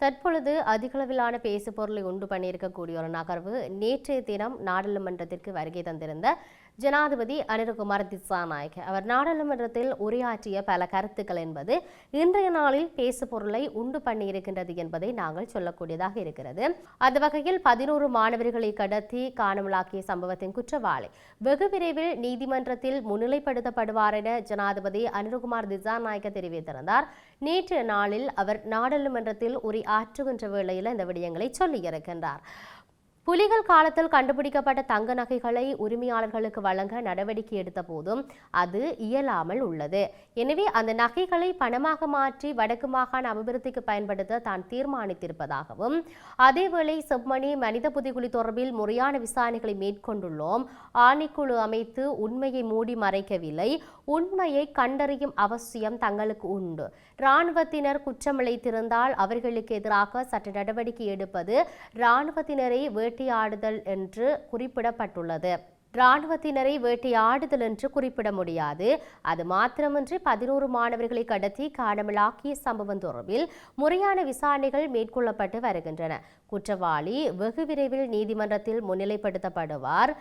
தற்பொழுது அதிகளவிலான பேசுபொருளை உண்டு பண்ணியிருக்கக்கூடிய ஒரு நகர்வு நேற்றைய தினம் நாடாளுமன்றத்திற்கு வருகை தந்திருந்த ஜனாதிபதி அனிருகுமார் திசாநாயக் அவர் நாடாளுமன்றத்தில் உரையாற்றிய பல கருத்துக்கள் என்பது இன்றைய நாளில் பேசுபொருளை உண்டு பண்ணியிருக்கின்றது என்பதை நாங்கள் சொல்லக்கூடியதாக இருக்கிறது. அந்த வகையில் பதினோரு மாணவர்களை கடத்தி காணாமலாக்கிய சம்பவத்தின் குற்றவாளி வெகு விரைவில் நீதிமன்றத்தில் முன்னிலைப்படுத்தப்படுவார் என ஜனாதிபதி அனிருகுமார் திசாநாயக்க தெரிவித்திருந்தார். நேற்றைய நாளில் அவர் நாடாளுமன்றத்தில் உரையாற்றுகின்ற வேளையில் இந்த விடயங்களை சொல்லியிருக்கின்றார். புலிகள் காலத்தில் கண்டுபிடிக்கப்பட்ட தங்க நகைகளை உரிமையாளர்களுக்கு வழங்க நடவடிக்கை எடுத்த போதும் அது இயலாமல் உள்ளது. எனவே அந்த நகைகளை பணமாக மாற்றி வடக்கு மாகாண அபிவிருத்திக்கு பயன்படுத்த தான் தீர்மானித்திருப்பதாகவும் அதேவேளை செம்மணி மனித புதைகுழி தொடர்பில் முறையான விசாரணைகளை மேற்கொண்டுள்ளோம். ஆணைக்குழு அமைத்து உண்மையை மூடி மறைக்கவில்லை. உண்மையை கண்டறியும் அவசியம் தங்களுக்கு உண்டு. இராணுவத்தினர் குற்றமிழைத்திருந்தால் அவர்களுக்கு எதிராக சட்ட நடவடிக்கை எடுப்பது இராணுவத்தினரை வேட்டையாடுதல் என்று குறிப்பிடப்பட்டுள்ளது. இராணுவத்தினரை வேட்டையாடுதல் என்று குறிப்பிட முடியாது. அது மாத்திரமின்றி பதினோரு மாணவர்களை கடத்தி காணாமலாக்கிய சம்பவம் தொடர்பில் முறையான விசாரணைகள் மேற்கொள்ளப்பட்டு வருகின்றன. குற்றவாளி வெகு விரைவில் நீதிமன்றத்தில் முன்னிலைப்படுத்தப்படுவார்.